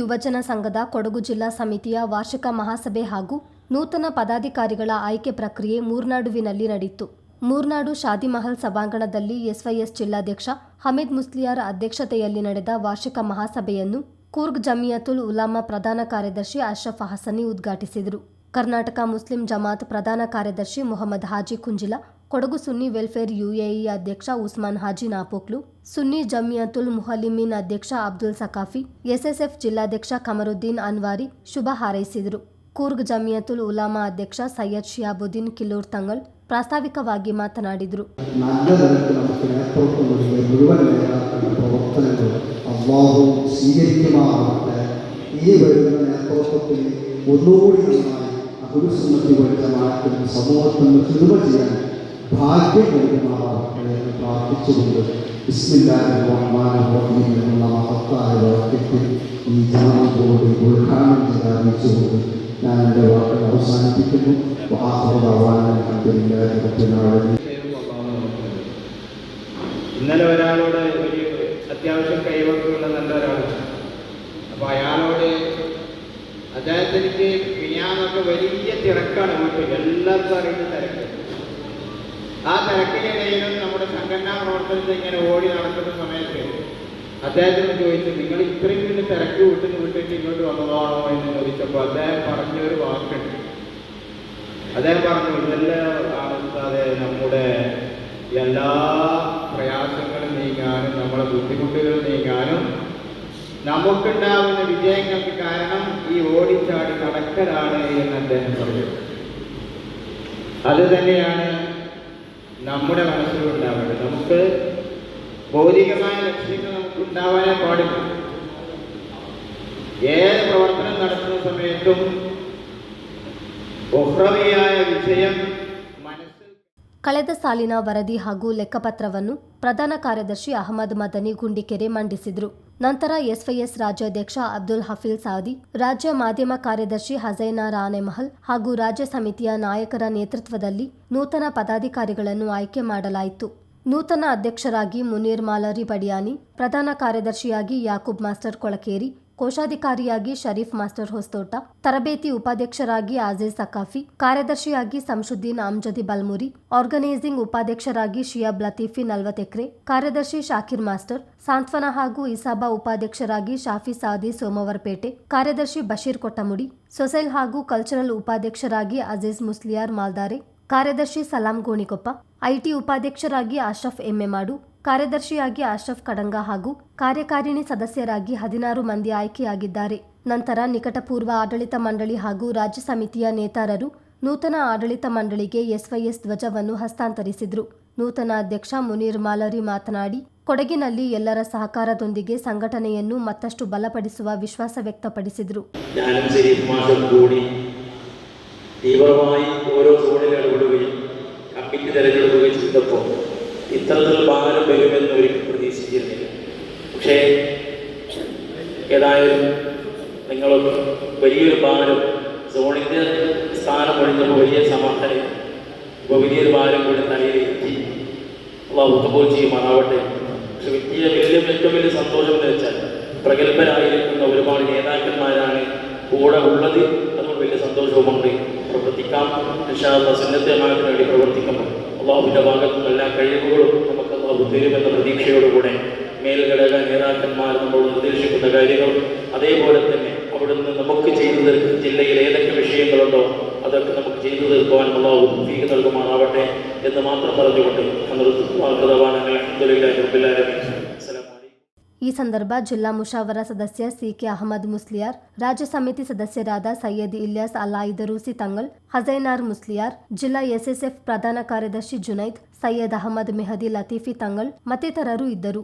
ಯುವಜನ ಸಂಘದ ಕೊಡಗು ಜಿಲ್ಲಾ ಸಮಿತಿಯ ವಾರ್ಷಿಕ ಮಹಾಸಭೆ ಹಾಗೂ ನೂತನ ಪದಾಧಿಕಾರಿಗಳ ಆಯ್ಕೆ ಪ್ರಕ್ರಿಯೆ ಮೂರ್ನಾಡುವಿನಲ್ಲಿ ನಡೆಯಿತು. ಮೂರ್ನಾಡು ಶಾದಿಮಹಲ್ ಸಭಾಂಗಣದಲ್ಲಿ ಎಸ್ವೈಎಸ್ ಜಿಲ್ಲಾಧ್ಯಕ್ಷ ಹಮೀದ್ ಮುಸ್ಲಿಯಾರ್ ಅಧ್ಯಕ್ಷತೆಯಲ್ಲಿ ನಡೆದ ವಾರ್ಷಿಕ ಮಹಾಸಭೆಯನ್ನು ಕೂರ್ಗ್ ಜಮಿಯತುಲ್ ಉಲಾಮಾ ಪ್ರಧಾನ ಕಾರ್ಯದರ್ಶಿ ಅಶ್ರಫ್ ಹಸನಿ ಉದ್ಘಾಟಿಸಿದರು. ಕರ್ನಾಟಕ ಮುಸ್ಲಿಂ ಜಮಾತ್ ಪ್ರಧಾನ ಕಾರ್ಯದರ್ಶಿ ಮೊಹಮ್ಮದ್ ಹಾಜಿ ಕುಂಜಿಲ ಕೊಡಗು ಸುನ್ನಿ ವೆಲ್ಫೇರ್ ಯುಎಇ ಅಧ್ಯಕ್ಷ ಉಸ್ಮಾನ್ ಹಾಜಿ ನಾಪೋಕ್ಲು ಸುನ್ನಿ ಜಮಿಯತುಲ್ ಮುಹಲಿಮೀನ್ ಅಧ್ಯಕ್ಷ ಅಬ್ದುಲ್ ಸಕಾಫಿ ಎಸ್ಎಸ್ಎಫ್ ಜಿಲ್ಲಾಧ್ಯಕ್ಷ ಕಮರುದ್ದೀನ್ ಅನ್ವಾರಿ ಶುಭ ಹಾರೈಸಿದರು ಕೂರ್ಗ್ ಜಮಿಯತುಲ್ ಉಲಾಮಾ ಅಧ್ಯಕ್ಷ ಸೈಯದ್ ಶಿಯಾಬುದ್ದೀನ್ ಕಿಲ್ಲೂರ್ ತಂಗಲ್ ಪ್ರಾಸ್ತಾವಿಕವಾಗಿ ಮಾತನಾಡಿದರು നല്ല നിലക്ക് നമുക്ക് നേതൃത്വം നൽകിയ മുഴുവൻ നേതാക്കളുടെ പ്രവർത്തനങ്ങൾ അള്ളാഹു സ്വീകരിക്കുമാറാവട്ടെ ഈ വരുന്ന നേതൃത്വത്തിൽ ഒന്നുകൂടി നന്നായി അകുരുസമ്മതി വരുത്തമാക്കി സമൂഹത്തിൽ നിന്ന് സിനിമ ചെയ്യാൻ ഭാഗ്യം നൽകുമാറാവട്ടെ പ്രാർത്ഥിച്ചുകൊണ്ട് എന്നുള്ള മഹത്തായ വാക്യത്തിൽ ഈ ജനങ്ങളോട് ഉദ്ഘാടനം ചെയ്ത് അറിയിച്ചുകൊണ്ട് ഞാൻ എന്റെ വാക്കുകൾ അവസാനിപ്പിക്കുന്നു. ഇന്നലെ ഒരാളോട് ഒരു അത്യാവശ്യം കൈവക്കുള്ള നല്ല ഒരാളാണ് അപ്പോൾ അയാളോട് അദ്ദേഹത്തിനിക്ക് മിനിയാന്നൊക്കെ വലിയ തിരക്കാണ് വീട്ടിൽ. എല്ലാവർക്കും അറിയുന്ന തിരക്ക് ആ തിരക്കിനിടയിലും നമ്മുടെ സംഘടനാ പ്രവർത്തനത്തിൽ ഇങ്ങനെ ഓടി നടക്കുന്ന സമയത്ത് അദ്ദേഹത്തിന് ചോദിച്ചു നിങ്ങൾ ഇത്രയും വലിയ തിരക്ക് വിട്ടിന് വിട്ടിട്ട് ഇങ്ങോട്ട് വന്നതാണോ? എന്ന് ചോദിച്ചപ്പോൾ അദ്ദേഹം പറഞ്ഞൊരു വാക്കുണ്ട്. അദ്ദേഹം പറഞ്ഞു ഇതെല്ലാം അതെ നമ്മുടെ എല്ലാ പ്രയാസങ്ങളും നീങ്ങാനും നമ്മുടെ ബുദ്ധിമുട്ടുകൾ നീങ്ങാനും നമുക്കുണ്ടാവുന്ന വിജയങ്ങൾക്ക് കാരണം ഈ ഓടിച്ചാടി നടക്കലാണ് എന്ന് അദ്ദേഹം പറഞ്ഞു. അത് തന്നെയാണ് നമ്മുടെ മനസ്സിലുണ്ടാവേണ്ടത് നമുക്ക് ഭൗതികമായ ലക്ഷ്യങ്ങൾ നമുക്ക് ഉണ്ടാവാനേ പാടില്ല ഏത് പ്രവർത്തനം നടത്തുന്ന സമയത്തും ഉഹ്രവിയായ വിജയം മനസ്സിൽ ಕಳೆದ ಸಾಲಿನ ವರದಿ ಹಾಗೂ ಲೆಕ್ಕಪತ್ರವನ್ನು ಪ್ರಧಾನ ಕಾರ್ಯದರ್ಶಿ ಅಹಮದ್ ಮದನಿ ಗುಂಡಿಕೆರೆ ಮಂಡಿಸಿದರು ನಂತರ ಎಸ್ವೈಎಸ್ ರಾಜ್ಯಾಧ್ಯಕ್ಷ ಅಬ್ದುಲ್ ಹಫೀಲ್ ಸಾದಿ, ರಾಜ್ಯ ಮಾಧ್ಯಮ ಕಾರ್ಯದರ್ಶಿ ಹಸೈನಾ ರಾನೆಮಹಲ್ ಹಾಗೂ ರಾಜ್ಯ ಸಮಿತಿಯ ನಾಯಕರ ನೇತೃತ್ವದಲ್ಲಿ ನೂತನ ಪದಾಧಿಕಾರಿಗಳನ್ನು ಆಯ್ಕೆ ಮಾಡಲಾಯಿತು. ನೂತನ ಅಧ್ಯಕ್ಷರಾಗಿ ಮುನೀರ್ ಮಾಲರಿ ಬಡಿಯಾನಿ, ಪ್ರಧಾನ ಕಾರ್ಯದರ್ಶಿಯಾಗಿ ಯಾಕೂಬ್ ಮಾಸ್ಟರ್ ಕೊಳಕೇರಿ ಕೋಶಾಧಿಕಾರಿಯಾಗಿ ಶರೀಫ್ ಮಾಸ್ಟರ್ ಹೊಸ್ತೋಟ, ತರಬೇತಿ ಉಪಾಧ್ಯಕ್ಷರಾಗಿ ಆಜೀಜ್ ಸಕಾಫಿ ಕಾರ್ಯದರ್ಶಿಯಾಗಿ ಸಂಶುದ್ದೀನ್ ಅಮ್ಜದಿ ಬಲ್ಮುರಿ, ಆರ್ಗನೈಸಿಂಗ್ ಉಪಾಧ್ಯಕ್ಷರಾಗಿ ಶಿಯಾಬ್ ಲತೀಫಿ ನಲ್ವತ್ತೆಕ್ರೆ, ಕಾರ್ಯದರ್ಶಿ ಶಾಕಿರ್ ಮಾಸ್ಟರ್, ಸಾಂತ್ವನ ಹಾಗೂ ಇಸಾಬಾ ಉಪಾಧ್ಯಕ್ಷರಾಗಿ ಶಾಫಿ ಸಾದಿ ಸೋಮವಾರಪೇಟೆ, ಕಾರ್ಯದರ್ಶಿ ಬಶೀರ್ ಕೊಟ್ಟಮುಡಿ, ಸೊಸೈಲ್ ಹಾಗೂ ಕಲ್ಚರಲ್ ಉಪಾಧ್ಯಕ್ಷರಾಗಿ ಅಜೀಜ್ ಮುಸ್ಲಿಯಾರ್ ಮಾಲ್ದಾರೆ, ಕಾರ್ಯದರ್ಶಿ ಸಲಾಂ ಗೋಣಿಕೊಪ್ಪ, ಐಟಿ ಉಪಾಧ್ಯಕ್ಷರಾಗಿ ಅಶ್ರಫ್ ಎಮ್ಮೆಮಾಡು ಕಾರ್ಯದರ್ಶಿಯಾಗಿ ಅಶ್ರಫ್ ಕಡಂಗ ಹಾಗೂ ಕಾರ್ಯಕಾರಿಣಿ ಸದಸ್ಯರಾಗಿ ಹದಿನಾರು ಮಂದಿ ಆಯ್ಕೆಯಾಗಿದ್ದಾರೆ ನಂತರ ನಿಕಟಪೂರ್ವ ಆಡಳಿತ ಮಂಡಳಿ ಹಾಗೂ ರಾಜ್ಯ ಸಮಿತಿಯ ನೇತಾರರು ನೂತನ ಆಡಳಿತ ಮಂಡಳಿಗೆ ಎಸ್ವೈಎಸ್ ಧ್ವಜವನ್ನು ಹಸ್ತಾಂತರಿಸಿದರು ನೂತನ ಅಧ್ಯಕ್ಷ ಮುನೀರ್ ಮಾಲರಿ ಮಾತನಾಡಿ ಕೊಡಗಿನಲ್ಲಿ ಎಲ್ಲರ ಸಹಕಾರದೊಂದಿಗೆ ಸಂಘಟನೆಯನ್ನು ಮತ್ತಷ್ಟು ಬಲಪಡಿಸುವ ವಿಶ್ವಾಸ ವ್ಯಕ್ತಪಡಿಸಿದರು ഞാനും ശരീഫ് മാഷും കൂടി തീവ്രമായി ഓരോ ഏതായാലും നിങ്ങൾ വലിയൊരു ഭാരം സോണിന്റെ സ്ഥാനം ഒഴിഞ്ഞപ്പോൾ വലിയ സമാധാനം ഇപ്പോൾ വലിയൊരു ഭാരം കൂടി തലയിലെത്തി അള്ളാഹു കബൂൽ ചെയ്യുമാറാവട്ടെ. പക്ഷെ വലിയ വലിയ ഏറ്റവും വലിയ സന്തോഷം എന്ന് വെച്ചാൽ പ്രഗത്ഭരായിരിക്കുന്ന ഒരുപാട് നേതാക്കന്മാരാണ് കൂടെ ഉള്ളത്. അതുകൊണ്ട് വലിയ സന്തോഷവുമുണ്ട്. പ്രവർത്തിക്കാം. സുന്നത്തമാനത്തിന് വേണ്ടി പ്രവർത്തിക്കുമ്പോൾ അള്ളാഹുവിന്റെ ഭാഗത്തുനിന്ന് എല്ലാ കഴിവുകളും നമുക്ക് അള്ളാഹു തരുമെന്ന പ്രതീക്ഷയോടുകൂടെ മേൽഘടക നേതാക്കന്മാർ നമ്മളോട് നിർദ്ദേശിക്കുന്ന കാര്യങ്ങൾ അതേപോലെ തന്നെ അവിടുന്ന് നമുക്ക് ചെയ്തു തീർക്കുന്ന ജില്ലയിൽ ഏതൊക്കെ വിഷയങ്ങളുണ്ടോ അതൊക്കെ നമുക്ക് ചെയ്തു തീർക്കുവാൻ അള്ളാഹു ഫീക്ക് നൽകുമാറാവട്ടെ എന്ന് മാത്രം പറഞ്ഞുകൊണ്ട് നിർത്തുവാൻ അസ്സലാമു അലൈക്കും ಈ ಸಂದರ್ಭ ಜಿಲ್ಲಾ ಮುಷಾವರ ಸದಸ್ಯ ಸಿಕೆ ಅಹಮದ್ ಮುಸ್ಲಿಯಾರ್ ರಾಜ್ಯ ಸಮಿತಿ ಸದಸ್ಯರಾದ ಸೈಯದ್ ಇಲ್ಯಾಸ್ ಅಲ್ಲಾಯಿದರೂಸಿ ತಂಗಲ್ ಹಜೈನಾರ್ ಮುಸ್ಲಿಯಾರ್ ಜಿಲ್ಲಾ ಎಸ್ಎಸ್ಎಫ್ ಪ್ರಧಾನ ಕಾರ್ಯದರ್ಶಿ ಜುನೈದ್ ಸೈಯದ್ ಅಹಮದ್ ಮೆಹದಿ ಲತೀಫಿ ತಂಗಲ್ ಮತ್ತಿತರರು ಇದ್ದರು